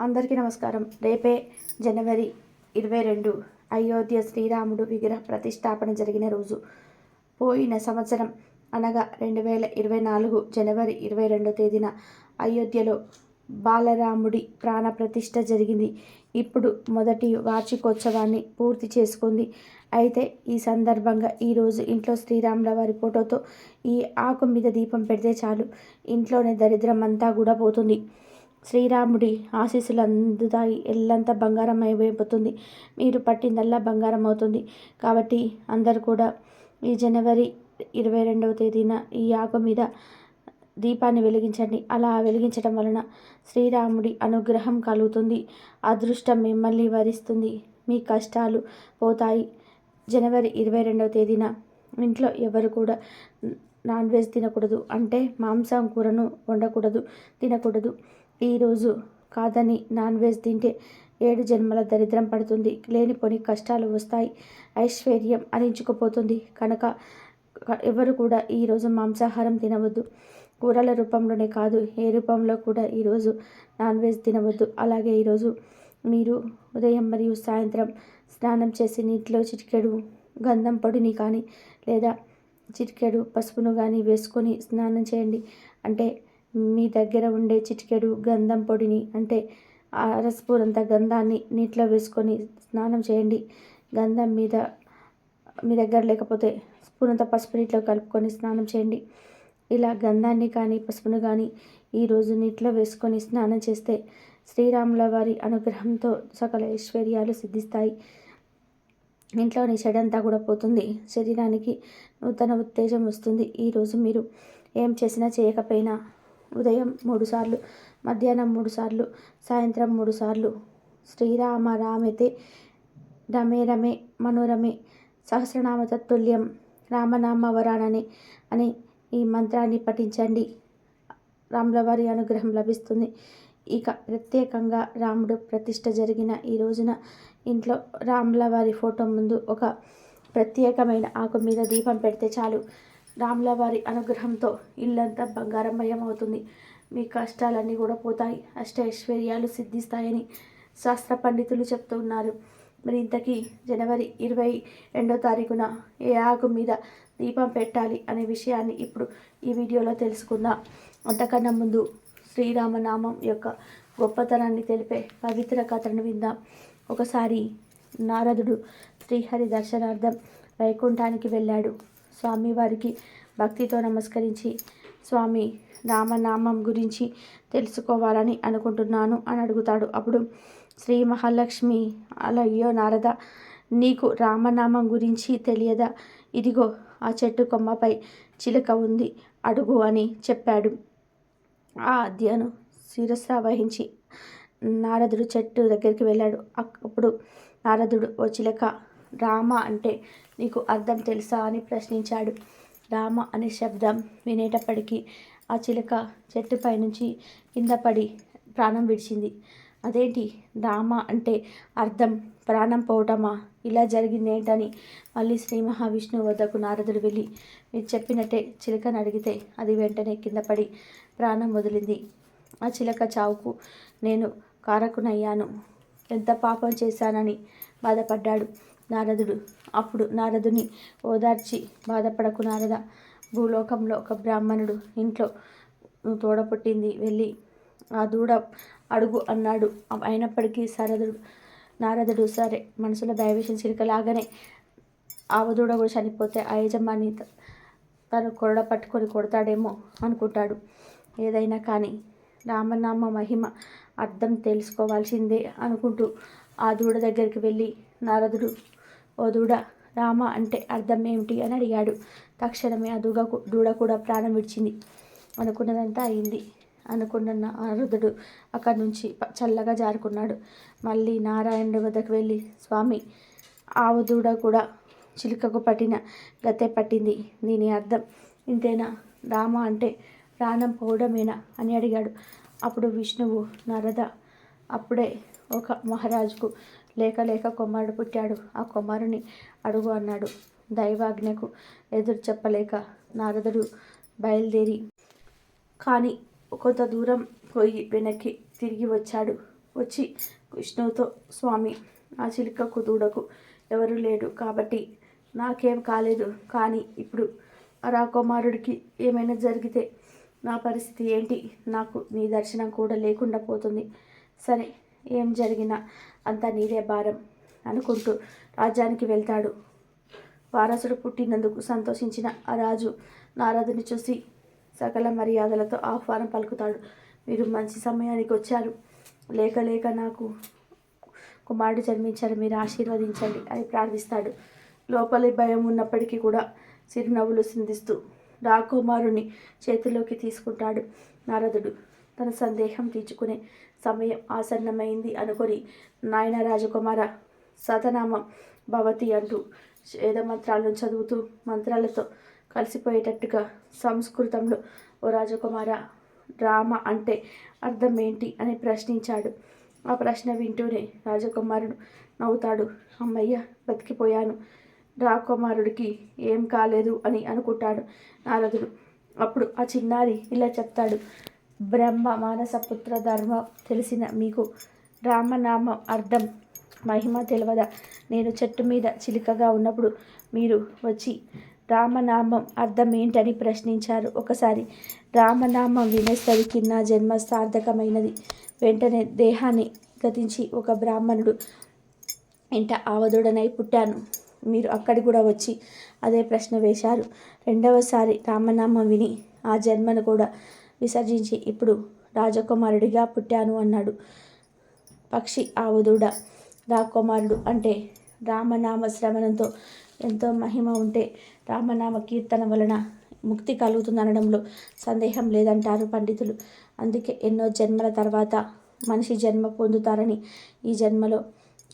అందరికీ నమస్కారం. రేపే జనవరి ఇరవై రెండు అయోధ్య శ్రీరాముడు విగ్రహ ప్రతిష్టాపన జరిగిన రోజు. పోయిన సంవత్సరం అనగా రెండు వేల ఇరవై నాలుగు జనవరి ఇరవై రెండో తేదీన అయోధ్యలో బాలరాముడి ప్రాణ ప్రతిష్ట జరిగింది. ఇప్పుడు మొదటి వార్షికోత్సవాన్ని పూర్తి చేసుకుంది. అయితే ఈ సందర్భంగా ఈరోజు ఇంట్లో శ్రీరాముల వారి ఫోటోతో ఈ ఆకు మీద దీపం పెడితే చాలు. ఇంట్లోనే దరిద్రం అంతా కూడా పోతుంది. శ్రీరాముడి ఆశీస్సులు అందుతాయి ఎల్లంతా బంగారం అయిపోతుంది మీరు పట్టిందల్లా బంగారం అవుతుంది కాబట్టి అందరు కూడా ఈ జనవరి ఇరవై రెండవ తేదీన ఈ ఆకు మీద దీపాన్ని వెలిగించండి. అలా వెలిగించడం వలన శ్రీరాముడి అనుగ్రహం కలుగుతుంది. అదృష్టం మిమ్మల్ని వరిస్తుంది. మీ కష్టాలు పోతాయి. జనవరి ఇరవై రెండవ తేదీన ఇంట్లో ఎవరు కూడా నాన్ వెజ్ తినకూడదు. అంటే మాంసం కూరను వండకూడదు తినకూడదు. ఈరోజు కాదని నాన్ వెజ్ తింటే ఏడు జన్మల దరిద్రం పడుతుంది. లేనిపోని కష్టాలు వస్తాయి. ఐశ్వర్యం అరించుకుపోతుంది కనుక ఎవరు కూడా ఈరోజు మాంసాహారం తినవద్దు. కూరల రూపంలోనే కాదు ఏ రూపంలో కూడా ఈరోజు నాన్ వెజ్ తినవద్దు. అలాగే ఈరోజు మీరు ఉదయం మరియు సాయంత్రం స్నానం చేసి నీటిలో చిటికెడు గంధం పొడిని కానీ లేదా చిటికెడు పసుపును కానీ వేసుకొని స్నానం చేయండి. అంటే మీ దగ్గర ఉండే చిటికెడు గంధం పొడిని అంటే అరస్పూరంత గంధాన్ని నీటిలో వేసుకొని స్నానం చేయండి. గంధం మీద మీ దగ్గర లేకపోతే స్పూనంత పసుపు నీటిలో కలుపుకొని స్నానం చేయండి. ఇలా గంధాన్ని కానీ పసుపును కానీ ఈరోజు నీటిలో వేసుకొని స్నానం చేస్తే శ్రీరాముల వారి అనుగ్రహంతో సకల ఐశ్వర్యాలు సిద్ధిస్తాయి. ఇంట్లోని చెడంతా కూడా పోతుంది. శరీరానికి నూతన ఉత్తేజం వస్తుంది. ఈరోజు మీరు ఏం చేసినా చేయకపోయినా ఉదయం మూడుసార్లు మధ్యాహ్నం మూడుసార్లు సాయంత్రం మూడుసార్లు శ్రీరామ రామితే రమే రమే మనోరమే సహస్రనామ తత్తుల్యం రామనామ వరానని అని ఈ మంత్రాన్ని పఠించండి. రాములవారి అనుగ్రహం లభిస్తుంది. ఇక ప్రత్యేకంగా రాముడు ప్రతిష్ట జరిగిన ఈ రోజున ఇంట్లో రాములవారి ఫోటో ముందు ఒక ప్రత్యేకమైన ఆకు మీద దీపం పెడితే చాలు. రాముల వారి అనుగ్రహంతో ఇల్లంతా బంగారమయం అవుతుంది మీ కష్టాలన్నీ కూడా పోతాయి. అష్టైశ్వర్యాలు సిద్ధిస్తాయని శాస్త్ర పండితులు చెప్తూ ఉన్నారు. మరి ఇంతకీ జనవరి ఇరవై రెండో తారీఖున ఏ ఆకు మీద దీపం పెట్టాలి అనే విషయాన్ని ఇప్పుడు ఈ వీడియోలో తెలుసుకుందాం. అంతకన్నా ముందు శ్రీరామనామం యొక్క గొప్పతనాన్ని తెలిపే పవిత్ర కథను విందాం. ఒకసారి నారదుడు శ్రీహరి దర్శనార్థం వైకుంఠానికి వెళ్ళాడు. స్వామివారికి భక్తితో నమస్కరించి స్వామి రామనామం గురించి తెలుసుకోవాలని అనుకుంటున్నాను అని అడుగుతాడు. అప్పుడు శ్రీ మహాలక్ష్మి అలయ్యో నారద నీకు రామనామం గురించి తెలియదా? ఇదిగో ఆ చెట్టు కొమ్మపై చిలక ఉంది అడుగు అని చెప్పాడు. ఆ అధ్యను శిరస్స వహించి నారదుడు చెట్టు దగ్గరికి వెళ్ళాడు. అప్పుడు నారదుడు ఓ చిలక రామ అంటే నీకు అర్థం తెలుసా అని ప్రశ్నించాడు. రామ అనే శబ్దం వినేటప్పటికీ ఆ చిలుక చెట్టుపై నుంచి కింద పడి ప్రాణం విడిచింది. అదేంటి? రామ అంటే అర్థం. ప్రాణం పోవటమా? ఇలా జరిగిందేంటని మళ్ళీ శ్రీ మహావిష్ణువు వద్దకు నారదుడు వెళ్ళి మీరు చెప్పినట్టే చిలకను అడిగితే అది వెంటనే కింద పడి ప్రాణం వదిలింది. ఆ చిలక చావుకు నేను కారకునయ్యాను. ఎంత పాపం చేశానని బాధపడ్డాడు. నారదుడు. అప్పుడు నారదుని ఓదార్చి బాధపడకు నారద. భూలోకంలో ఒక బ్రాహ్మణుడు ఇంట్లో తోడ పుట్టింది వెళ్ళి ఆ దూడ అడుగు అన్నాడు. అయినప్పటికీ సరదుడు నారదుడు సరే మనసులో దైవేశం చిరికలాగానే ఆవదూడ కూడా చనిపోతే ఆ యజమాని తను కొరడ పట్టుకొని కొడతాడేమో అనుకుంటాడు. ఏదైనా కానీ రామనామ మహిమ అర్థం తెలుసుకోవాల్సిందే అనుకుంటూ ఆ దూడ దగ్గరికి వెళ్ళి నారదుడు ఓ దూడ రామ అంటే అర్థం ఏమిటి అని అడిగాడు. తక్షణమే ఆ దూగ దూడ కూడా ప్రాణం విడిచింది. అనుకున్నదంతా అయింది. అనుకున్న నారదుడు అక్కడి నుంచి చల్లగా జారుకున్నాడు. మళ్ళీ నారాయణుడి వద్దకు వెళ్ళి స్వామి ఆవు దూడ కూడా చిలుకకు పట్టిన గతే పట్టింది. దీని అర్థం ఇంతేనా? రామ అంటే ప్రాణం పోవడమేనా? అని అడిగాడు. అప్పుడు విష్ణువు నారద అప్పుడే ఒక మహారాజుకు లేక లేక కుమారుడు పుట్టాడు. ఆ కుమారుని అడుగు అన్నాడు. దైవాజ్ఞకు ఎదురు చెప్పలేక నారదుడు బయలుదేరి కానీ కొంత దూరం పోయి వెనక్కి తిరిగి వచ్చాడు. వచ్చి విష్ణువుతో స్వామి ఆ చిలుకకు దూడకు ఎవరు లేడు కాబట్టి నాకేం కాలేదు. కానీ ఇప్పుడు ఆ రాకుమారుడికి ఏమైనా జరిగితే నా పరిస్థితి ఏంటి? నాకు నీ దర్శనం కూడా లేకుండా పోతుంది. సరే ఏం జరిగినా అంతా నీదే భారం అనుకుంటూ రాజ్యానికి వెళ్తాడు. వారసుడు పుట్టినందుకు సంతోషించిన ఆ రాజు నారదుని చూసి సకల మర్యాదలతో ఆహ్వానం పలుకుతాడు. మీరు మంచి సమయానికి వచ్చారు. లేక లేక నాకు కుమారుడు జన్మించారు. మీరు ఆశీర్వదించండి అని ప్రార్థిస్తాడు. లోపలి భయం ఉన్నప్పటికీ కూడా చిరునవ్వులు సింధిస్తూ రాకుమారుని చేతిలోకి తీసుకుంటాడు నారదుడు. తన సందేహం తీర్చుకునే సమయం ఆసన్నమైంది అనుకొని నాయన రాజకుమార సతనామం భవతి అంటూ వేదమంత్రాలను చదువుతూ మంత్రాలతో కలిసిపోయేటట్టుగా సంస్కృతంలో ఓ రాజకుమార రామ అంటే అర్థం ఏంటి అని ప్రశ్నించాడు. ఆ ప్రశ్న వింటూనే రాజకుమారుడు నవ్వుతాడు. అమ్మయ్య బతికిపోయాను రాకుమారుడికి ఏం కాలేదు అని అనుకుంటాడు నారదుడు. అప్పుడు ఆ చిన్నారి ఇలా చెప్తాడు. బ్రహ్మ మానసపుత్ర ధర్మం తెలిసిన మీకు రామనామం అర్థం. మహిమ తెలియదా నేను చెట్టు మీద చిలుకగా ఉన్నప్పుడు మీరు వచ్చి రామనామం అర్థం ఏంటని ప్రశ్నించారు. ఒకసారి రామనామం వినేసరికి నా జన్మ సార్థకమైనది. వెంటనే దేహాన్ని గతించి ఒక బ్రాహ్మణుడు ఇంట ఆవదుడనై పుట్టాను. మీరు అక్కడి కూడా వచ్చి అదే ప్రశ్న వేశారు. రెండవసారి రామనామం విని ఆ జన్మను కూడా విసర్జించి ఇప్పుడు రాజకుమారుడిగా పుట్టాను అన్నాడు పక్షి ఆవుదూడ. రాకుమారుడు అంటే రామనామ శ్రవణంతో ఎంతో మహిమ ఉంటే రామనామ కీర్తన వలన ముక్తి కలుగుతుందనడంలో సందేహం లేదంటారు పండితులు. అందుకే ఎన్నో జన్మల తర్వాత మనిషి జన్మ పొందుతారని ఈ జన్మలో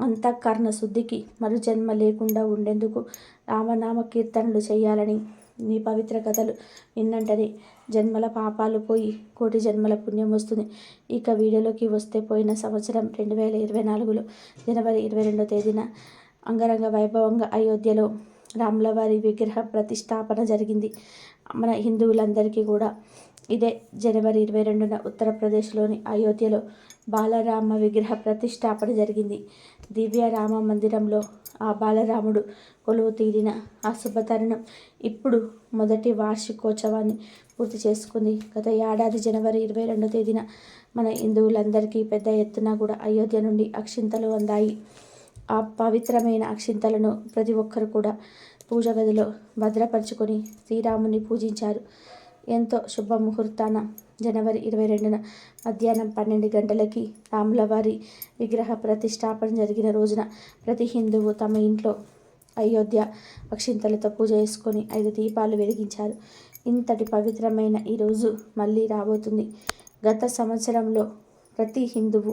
అంతఃకరణ శుద్ధికి మరు జన్మ లేకుండా ఉండేందుకు రామనామ కీర్తనలు చేయాలని నీ పవిత్ర కథలు విన్నంటనే జన్మల పాపాలు పోయి కోటి జన్మల పుణ్యం వస్తుంది. ఇక వీడియోలోకి వస్తే పోయిన సంవత్సరం రెండు వేల ఇరవై నాలుగులో జనవరి ఇరవై రెండో తేదీన అంగరంగ వైభవంగా అయోధ్యలో రాములవారి విగ్రహ ప్రతిష్టాపన జరిగింది. మన హిందువులందరికీ కూడా ఇదే జనవరి ఇరవై రెండున ఉత్తరప్రదేశ్లోని అయోధ్యలో బాలరామ విగ్రహ ప్రతిష్టాపన జరిగింది. దివ్య రామ మందిరంలో ఆ బాలరాముడు కొలువు తీరిన ఆ శుభతరుణం ఇప్పుడు మొదటి వార్షికోత్సవాన్ని పూర్తి చేసుకుంది. గత ఏడాది జనవరి ఇరవై రెండో తేదీన మన హిందువులందరికీ పెద్ద ఎత్తున కూడా అయోధ్య నుండి అక్షింతలు అందాయి. ఆ పవిత్రమైన అక్షింతలను ప్రతి ఒక్కరు కూడా పూజ గదిలో భద్రపరుచుకొని శ్రీరాముని పూజించారు. ఎంతో శుభముహూర్తాన జనవరి ఇరవై రెండున మధ్యాహ్నం పన్నెండు గంటలకి రాములవారి విగ్రహ ప్రతిష్టాపన జరిగిన రోజున ప్రతి హిందువు తమ ఇంట్లో అయోధ్య అక్షింతలతో పూజ చేసుకొని ఐదు దీపాలు వెలిగించారు. ఇంతటి పవిత్రమైన ఈరోజు మళ్ళీ రాబోతుంది. గత సంవత్సరంలో ప్రతి హిందువు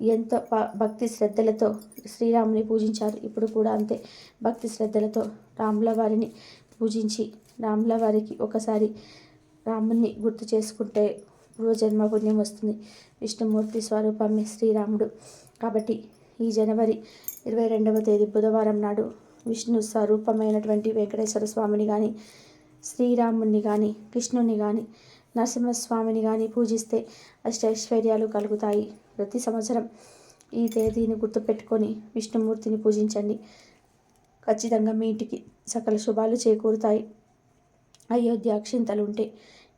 ఎంతో భక్తి శ్రద్ధలతో శ్రీరాముని పూజించారు. ఇప్పుడు కూడా అంతే. భక్తి శ్రద్ధలతో రాముల వారిని పూజించి రాముల వారికి ఒకసారి రాముని గుర్తు చేసుకుంటే పూర్వజన్మ పుణ్యం వస్తుంది. విష్ణుమూర్తి స్వరూపమే శ్రీరాముడు. కాబట్టి ఈ జనవరి ఇరవై రెండవ తేదీ బుధవారం నాడు విష్ణు స్వరూపమైనటువంటి వెంకటేశ్వర స్వామిని కానీ శ్రీరాముణ్ణి కానీ కృష్ణుని కానీ నరసింహస్వామిని కానీ పూజిస్తే అష్టైశ్వర్యాలు కలుగుతాయి. ప్రతి సంవత్సరం ఈ తేదీని గుర్తుపెట్టుకొని విష్ణుమూర్తిని పూజించండి. ఖచ్చితంగా మీ ఇంటికి సకల శుభాలు చేకూరుతాయి. అయోధ్య అక్షింతలు ఉంటే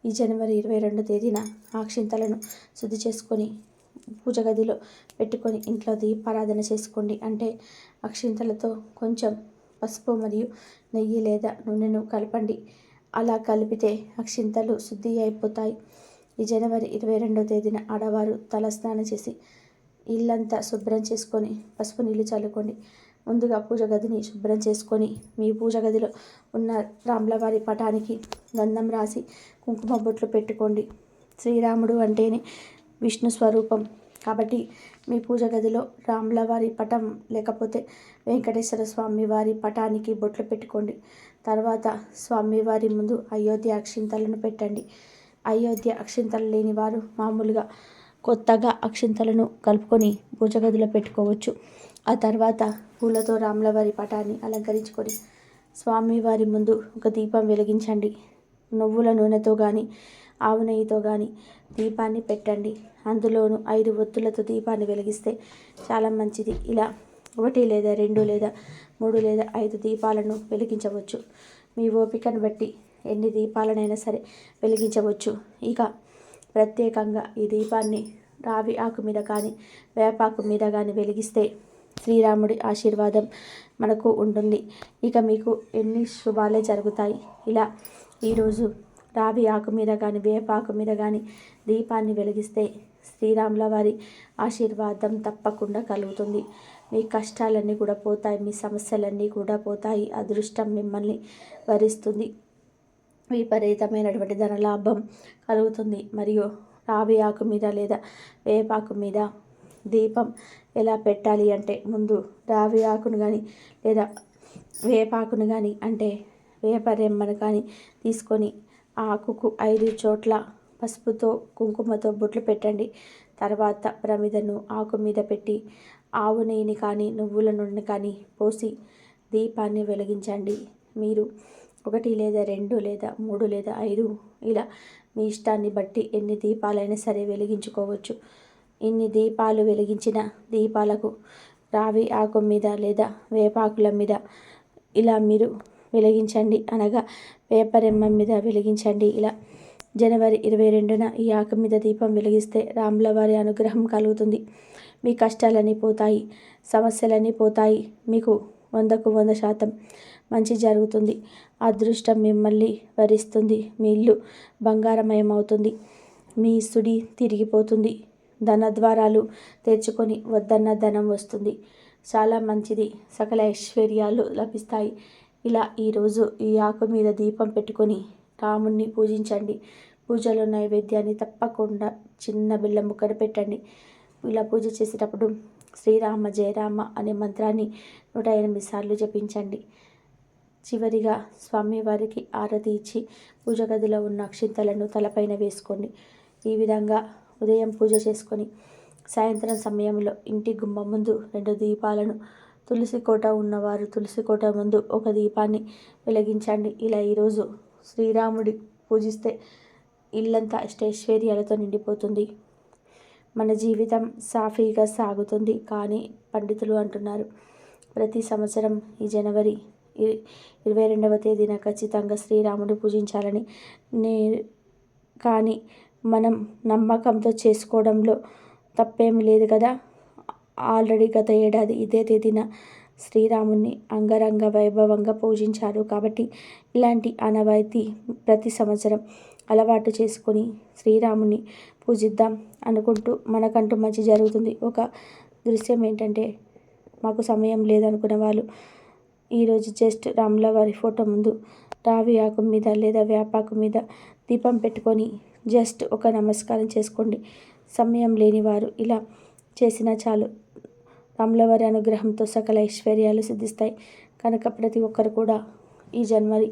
ఈ జనవరి ఇరవై రెండు తేదీన అక్షింతలను శుద్ధి చేసుకొని పూజ గదిలో పెట్టుకొని ఇంట్లో దీపారాధన చేసుకోండి. అంటే అక్షింతలతో కొంచెం పసుపు మరియు నెయ్యి లేదా నూనెను కలపండి. అలా కలిపితే అక్షింతలు శుద్ధి అయిపోతాయి. ఈ జనవరి ఇరవై రెండో తేదీన ఆడవారు తలస్నానం చేసి ఇల్లంతా శుభ్రం చేసుకొని పసుపు నీళ్ళు చల్లుకోండి. ముందుగా పూజ గదిని శుభ్రం చేసుకొని మీ పూజ గదిలో ఉన్న రాములవారి పటానికి గంధం రాసి కుంకుమ బొట్లు పెట్టుకోండి. శ్రీరాముడు అంటేనే విష్ణు స్వరూపం. కాబట్టి మీ పూజ గదిలో రాములవారి పటం లేకపోతే వెంకటేశ్వర స్వామి వారి పటానికి బొట్లు పెట్టుకోండి. తర్వాత స్వామివారి ముందు అయోధ్య అక్షింతలను పెట్టండి. అయోధ్య అక్షింతలు లేని వారు మామూలుగా కొత్తగా అక్షింతలను కలుపుకొని పూజ గదిలో పెట్టుకోవచ్చు. ఆ తర్వాత పూలతో రాములవారి పటాన్ని అలంకరించుకొని స్వామివారి ముందు ఒక దీపం వెలిగించండి. నువ్వుల నూనెతో కానీ ఆవు నెయ్యితో కానీ దీపాన్ని పెట్టండి. అందులోనూ ఐదు ఒత్తులతో దీపాన్ని వెలిగిస్తే చాలా మంచిది. ఇలా ఒకటి లేదా రెండు లేదా మూడు లేదా ఐదు దీపాలను వెలిగించవచ్చు. మీ ఓపికను బట్టి ఎన్ని దీపాలనైనా సరే వెలిగించవచ్చు. ఇక ప్రత్యేకంగా ఈ దీపాన్ని రావి ఆకు మీద కానీ వేపాకు మీద కానీ వెలిగిస్తే శ్రీరాముడి ఆశీర్వాదం మనకు ఉంటుంది. ఇక మీకు ఎన్ని శుభాలే జరుగుతాయి. ఇలా ఈరోజు రావి ఆకు మీద కానీ వేపాకు మీద కానీ దీపాన్ని వెలిగిస్తే శ్రీరాముల వారి ఆశీర్వాదం తప్పకుండా కలుగుతుంది. మీ కష్టాలన్నీ కూడా పోతాయి మీ సమస్యలన్నీ కూడా పోతాయి. అదృష్టం మిమ్మల్ని వరిస్తుంది. విపరీతమైనటువంటి ధనలాభం కలుగుతుంది. మరియు రావి ఆకు మీద లేదా వేపాకు మీద దీపం ఎలా పెట్టాలి అంటే ముందు రావి ఆకును కానీ లేదా వేపాకును కానీ అంటే వేప రెమ్మను కానీ తీసుకొని ఆకుకు ఐదు చోట్ల పసుపుతో కుంకుమతో బొట్లు పెట్టండి. తర్వాత ప్రమిదను ఆకు మీద పెట్టి ఆవు నెయ్యిని కానీ నువ్వుల నూనె కానీ పోసి దీపాన్ని వెలిగించండి. మీరు ఒకటి లేదా రెండు లేదా మూడు లేదా ఐదు ఇలా మీ ఇష్టాన్ని బట్టి ఎన్ని దీపాలైనా సరే వెలిగించుకోవచ్చు. ఇన్ని దీపాలు వెలిగించిన దీపాలకు రావి ఆకు మీద లేదా వేపాకుల మీద ఇలా మీరు వెలిగించండి అనగా వేపరెమ్మ మీద వెలిగించండి. ఇలా జనవరి ఇరవై రెండున ఈ ఆకు మీద దీపం వెలిగిస్తే రాముల వారి అనుగ్రహం కలుగుతుంది. మీ కష్టాలన్నీ పోతాయి సమస్యలన్నీ పోతాయి. మీకు వందకు వంద శాతం మంచి జరుగుతుంది. అదృష్టం మిమ్మల్ని వరిస్తుంది. మీ ఇల్లు బంగారమయం అవుతుంది మీ సుడి తిరిగిపోతుంది. ధన ద్వారాలు తెరుచుకొని వద్దన్న ధనం వస్తుంది. చాలా మంచిది. సకల ఐశ్వర్యాలు లభిస్తాయి. ఇలా ఈరోజు ఈ ఆకు మీద దీపం పెట్టుకొని రాముణ్ణి పూజించండి. పూజలో నైవేద్యాన్ని తప్పకుండా చిన్న బిళ్ళ ముక్కడు పెట్టండి ఇలా పూజ చేసేటప్పుడు శ్రీరామ జయరామ అనే మంత్రాన్ని నూట ఎనిమిది సార్లు జపించండి. చివరిగా స్వామివారికి ఆరతి ఇచ్చి పూజ గదిలో ఉన్న అక్షింతలను తలపైన వేసుకోండి. ఈ విధంగా ఉదయం పూజ చేసుకొని సాయంత్రం సమయంలో ఇంటి గుమ్మ ముందు రెండు దీపాలను తులసి కోట ఉన్నవారు తులసి కోట ముందు ఒక దీపాన్ని వెలిగించండి. ఇలా ఈరోజు శ్రీరాముడి పూజిస్తే ఇల్లంతా అష్టైశ్వర్యాలతో నిండిపోతుంది. మన జీవితం సాఫీగా సాగుతుంది కానీ పండితులు అంటున్నారు ప్రతి సంవత్సరం ఈ జనవరి ఇరవై రెండవ తేదీన ఖచ్చితంగా శ్రీరాముడు పూజించాలని నే కానీ మనం నమ్మకంతో చేసుకోవడంలో తప్పేమి లేదు కదా? ఆల్రెడీ గత ఏడాది ఇదే తేదీన శ్రీరాముని అంగరంగ వైభవంగా పూజించారు కాబట్టి ఇలాంటి ఆనవాయితీ ప్రతి సంవత్సరం అలవాటు చేసుకొని శ్రీరాముని పూజిద్దాం అనుకుంటూ మనకంటూ మంచి జరుగుతుంది. ఒక దృశ్యం ఏంటంటే మాకు సమయం లేదనుకున్న వాళ్ళు ఈరోజు జస్ట్ రాముల వారి ఫోటో ముందు రావి ఆకు మీద లేదా వేపాకు మీద దీపం పెట్టుకొని జస్ట్ ఒక నమస్కారం చేసుకోండి. సమయం లేనివారు ఇలా చేసినా చాలు. రాములవారి అనుగ్రహంతో సకల ఐశ్వర్యాలు సిద్ధిస్తాయి. కనుక ప్రతి ఒక్కరు కూడా ఈ జనవరి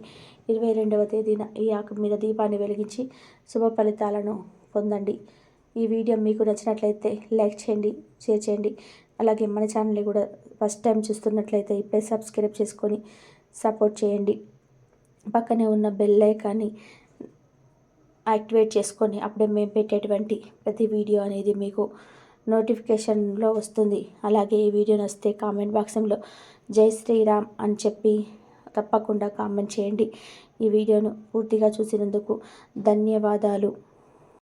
ఇరవై రెండవ తేదీన ఈ ఆకు మీద దీపాన్ని వెలిగించి శుభ ఫలితాలను పొందండి. ఈ వీడియో మీకు నచ్చినట్లయితే లైక్ చేయండి షేర్ చేయండి. అలాగే మన ఛానల్ని కూడా ఫస్ట్ టైం చూస్తున్నట్లయితే ఇప్పుడే సబ్స్క్రైబ్ చేసుకొని సపోర్ట్ చేయండి. పక్కనే ఉన్న బెల్ ఐకాన్ని యాక్టివేట్ చేసుకొని అప్పుడే మేము పెట్టేటువంటి ప్రతి వీడియో అనేది మీకు నోటిఫికేషన్లో వస్తుంది. అలాగే ఈ వీడియో నచ్చితే కామెంట్ బాక్సంలో జై శ్రీరామ్ అని చెప్పి తప్పకుండా కామెంట్ చేయండి. ఈ వీడియోను పూర్తిగా చూసినందుకు ధన్యవాదాలు.